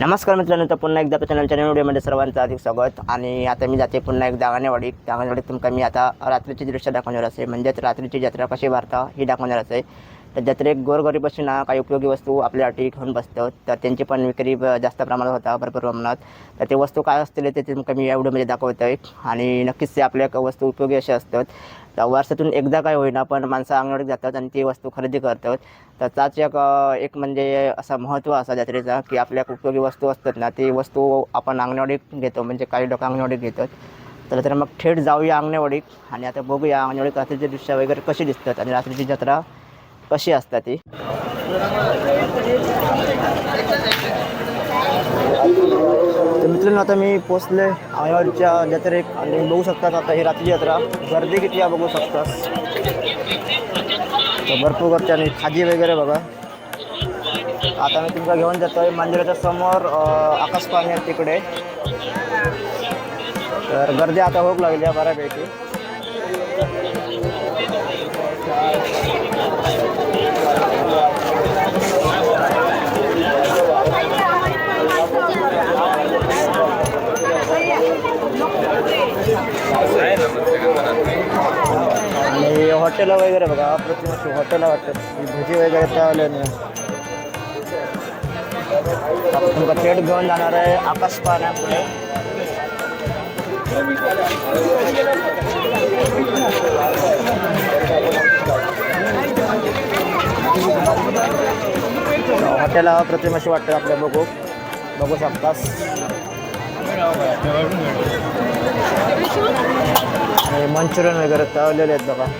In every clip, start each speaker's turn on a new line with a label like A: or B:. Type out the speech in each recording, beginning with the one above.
A: नमस्कार मित्रांनो तर पुन्हा एकदा चॅनलच्या नवीन व्हिडिओमध्ये सर्वांचं अधिक स्वागत. आणि आता मी जाते पुन्हा एक दागानेवाडीत दागानेवाडीत तुमका मी आता रात्रीचे दृश्य दाखवणार असे. म्हणजेच रात्रीची जत्रा कशी भरता ही दाखवणार असे. तर जत्रेक गोरगरीबाशी ना काही उपयोगी वस्तू आपल्यासाठी घेऊन बसतात तर त्यांची पण विक्री जास्त प्रमाणात होता भरपूर प्रमाणात. तर ते वस्तू काय असतील ते तुमका मी या व्हिडिओमध्ये दाखवतो आहे आणि नक्कीच ते आपल्या वस्तू उपयोगी असे असतात. तर वर्षातून एकदा काय होईना पण माणसं अंगणवाडीत जातात आणि ती वस्तू खरेदी करतात. तर त्याच एक एक म्हणजे असा महत्त्व असा जत्रेचा की आपल्या उपयोगी वस्तू असतात ना ती वस्तू आपण अंगणवाडीत घेतो म्हणजे काही लोक अंगणवाडीत घेतात. तर तर मग थेट जाऊया अंगणवाडीत. आणि आता बघूया अंगणवाडीत रात्रीची दृश्य वगैरे कशी दिसतात आणि रात्रीची जत्रा कशी असतात ती? तर मित्रांनो आता मी पोचले आयोडच्या जत्रेत आणि बघू शकतात आता ही रात्री जत्रा. गर्दी किती आहे बघू शकतात. तर भरपूर गर्दी आणि खाजी वगैरे बघा. आता मी तुमचा घेऊन जातो आहे मंदिराच्या समोर आकाश पाणी आहे तिकडे. तर गर्दी आता होऊ लागली आहे बऱ्यापैकी. हॉटेल वगैरे बघा अप्रतिम हॉटेल वाटतात भजी वगैरे त्यावेळेला नाही. आपण तुमका थेट घेऊन जाणार आहे आकाश पाण्यापुढे हॉटेल प्रतिम अशी वाटते आपल्या बघू. बघू शकतास. आणि मंचुरियन वगैरे तळलेले आहेत बघा.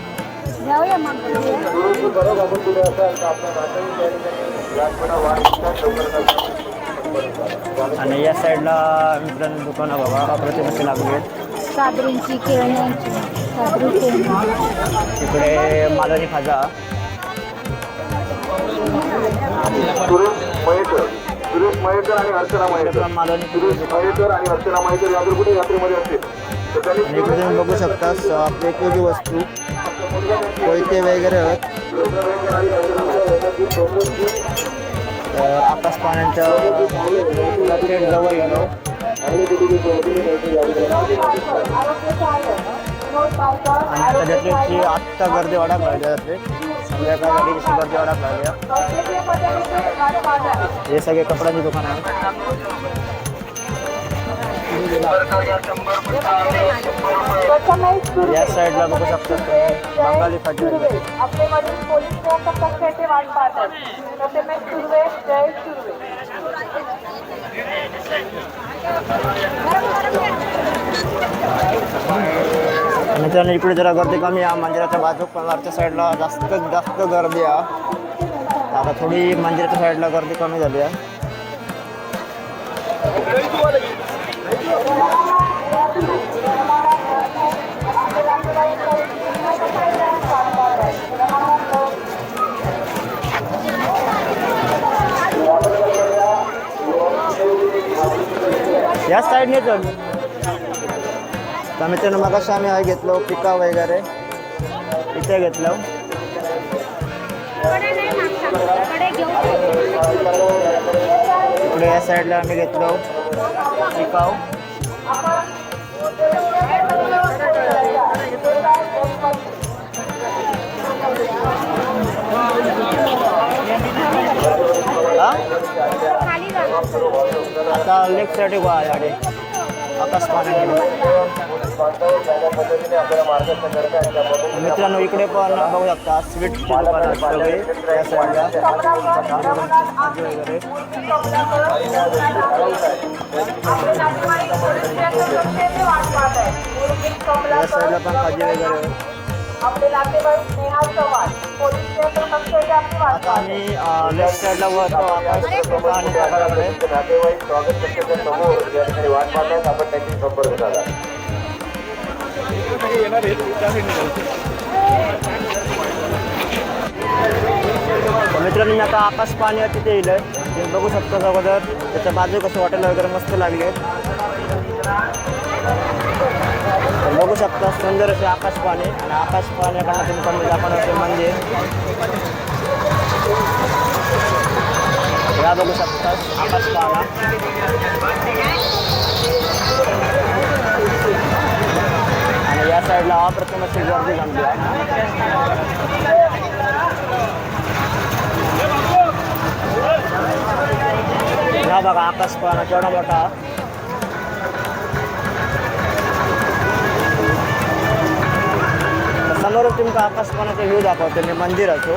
A: आणि या साईडला मित्रांनो दुकानं बघा. अप्रतिम अशी लागली आहेत
B: सादरींची खेळण्यांची
A: तिकडे मालवणी खाजा.
C: सुरेश मयेकर सुरेश मयेकर आणि अर्चना मयेकर.
A: मालवणी
C: सुरेश मयेकर आणि अर्चना मयेकर या जर कुठे यात्रेमध्ये असतील. तर त्यांनी
A: आणि इकडे तुम्ही बघू शकता स- आपली उपयोगी वस्तू. कोयते वगैरे आहेत. आकाश पाण्याच्या जवळ आणि त्याच्यातली आत्ता गर्दी वाढत लागली आहे संध्याकाळी संध्याकाळ झाली कशी गर्दी वाढत लागली आहे. हे सगळे कपड्यांची दुकान आहे या साईडला बघू शकता तुम्ही. बंगाली फाटी मित्रांनो इकडे जरा गर्दी कमी आहे. मंदिराच्या बाजू वरच्या साईडला जास्त जास्त गर्दी आहे. आता थोडी मंदिराच्या साईडला गर्दी कमी झाली आहे. या साईडने चल तर मित्रांनो मगाशी आम्ही हा घेतलो पिका वगैरे इथे घेतलं इकडे या साईडला आम्ही घेतलो पिकाव हा? आता लेफ्ट साईड गोवा गाडी आकाश पाण्याकडे मित्रांनो इकडे पण बघू शकता स्वीट दुकान आहेत सगळे त्या साईडला भाजी वगैरे या साईडला पण भाजी वगैरे आहे.
D: आपले नातेवाईक नेहा चव्हाण पोलीस केंद्र पक्षाचे आपली वाट
A: आता आम्ही लेफ़्ट साईडला वरतो आणि
C: संपर्क साधा
A: तर मित्रांनो मी आता आकाश पाणी आहे तिथे येईल. ते बघू शकतो अगोदर त्याच्या बाजू कसं हॉटेल वगैरे मस्त लागले बघू शकता सुंदर असे आकाश पाणी. आणि आकाश पाण्याकडनं तुम्ही पण असे ते मंदिर या बघू शकता आकाश पाला या साईडला अप्रतिम अशी गर्दी जमली आहे. हा बघा आकाश पाहणा केवढा मोठा. तर समोरच तुमका आकाश व्ह्यू दाखवतो मी मंदिर असो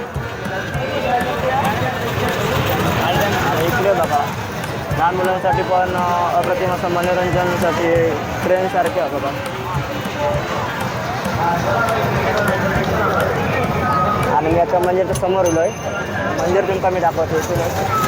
A: इकडे बघा लहान मुलांसाठी पण अप्रतिम असं मनोरंजनसाठी ट्रेनसारखे आहे बघा. आणि मी आता मंदिरच्या समोर उलो आहे. मंदिर तुमका मी दाखवतो इथूनच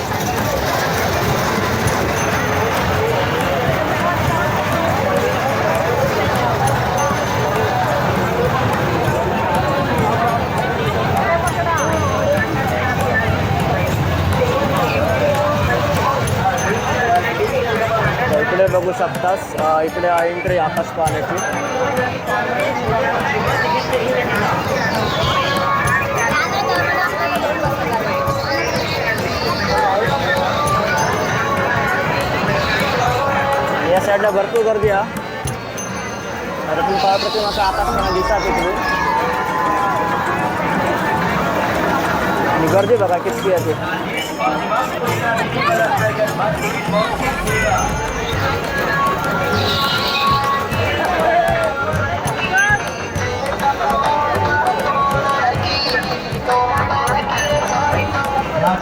A: इकडे बघू शकतास इकडे एंट्री आकाश पाहण्याची. या साईडला भरपूर गर्दी आहे तर तुम्ही पाहत प्रतिम असं आकाश पाहणं दिसतात इकडे आणि गर्दी बघा किती आहे ते तर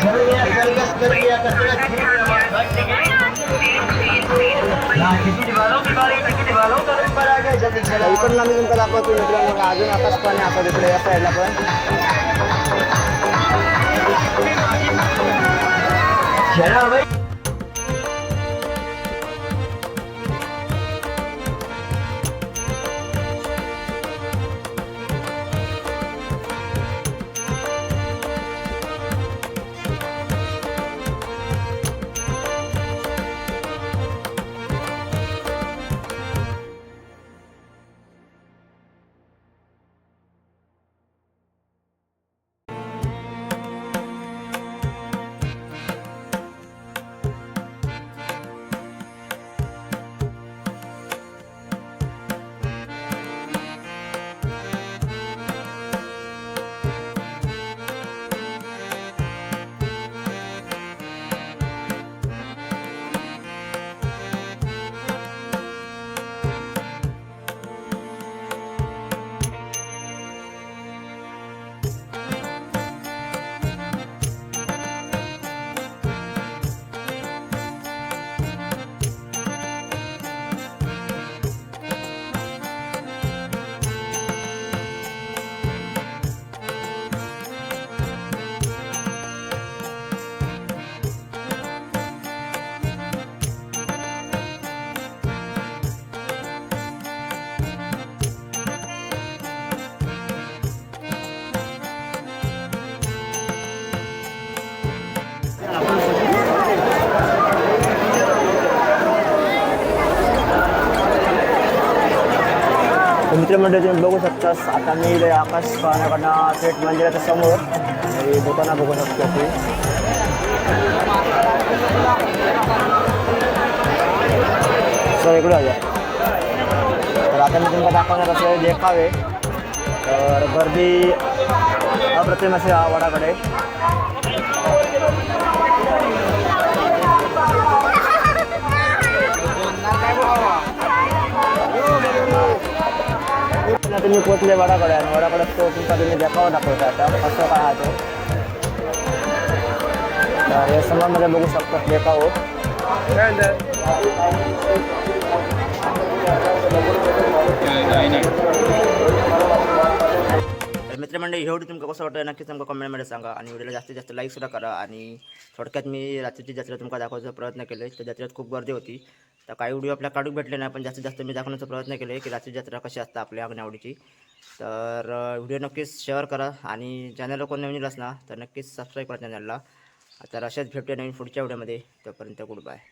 A: इकडून आम्ही तुमका दाखवतो मित्रांनो बघा, अजून आताच पाणी आता तिकडे या साईडला पण तर मित्रमंडळी तुम्ही बघू शकता आता मी इथे आकाश पाहण्याकडनं थेट मंदिराच्या समोर ही दुकानं बघू शकतो तुम्ही सर इकडे आल्या तर आता मी तुम्हाला दाखवणार असे देखावे तर गर्दी अप्रतिम असे हा तुम्ही पोचले वडाकडे आणि वडाकडे तो तुमचा तुम्ही देखावा दाखवता. आता कसं काय आहे तो तर या समोरमध्ये बघू शकता देखाव. तर मित्रमंडळी व्हिडिओ तुमका कसं वाटतं नक्कीच तुमका कमेंटमध्ये सांगा. आणि व्हिडिओला जास्तीत जास्त लाईक सुद्धा करा. आणि थोडक्यात मी रात्रीची जत्रा तुमका दाखवायचा प्रयत्न केले तर जत्रेत खूप गर्दी होती. तर काही व्हिडिओ आपल्या काढून भेटले नाही पण जास्तीत जास्त मी दाखवण्याचा प्रयत्न केले की रात्री जत्रा कशी असतात आपल्या अंगणावडीची तर व्हिडिओ नक्कीच शेअर करा आणि चॅनलला कोण नवीन असणार तर नक्कीच सबस्क्राईब करा चॅनलला तर अशाच भेटूया नवीन पुढच्या व्हिडिओमध्ये. तोपर्यंत गुड बाय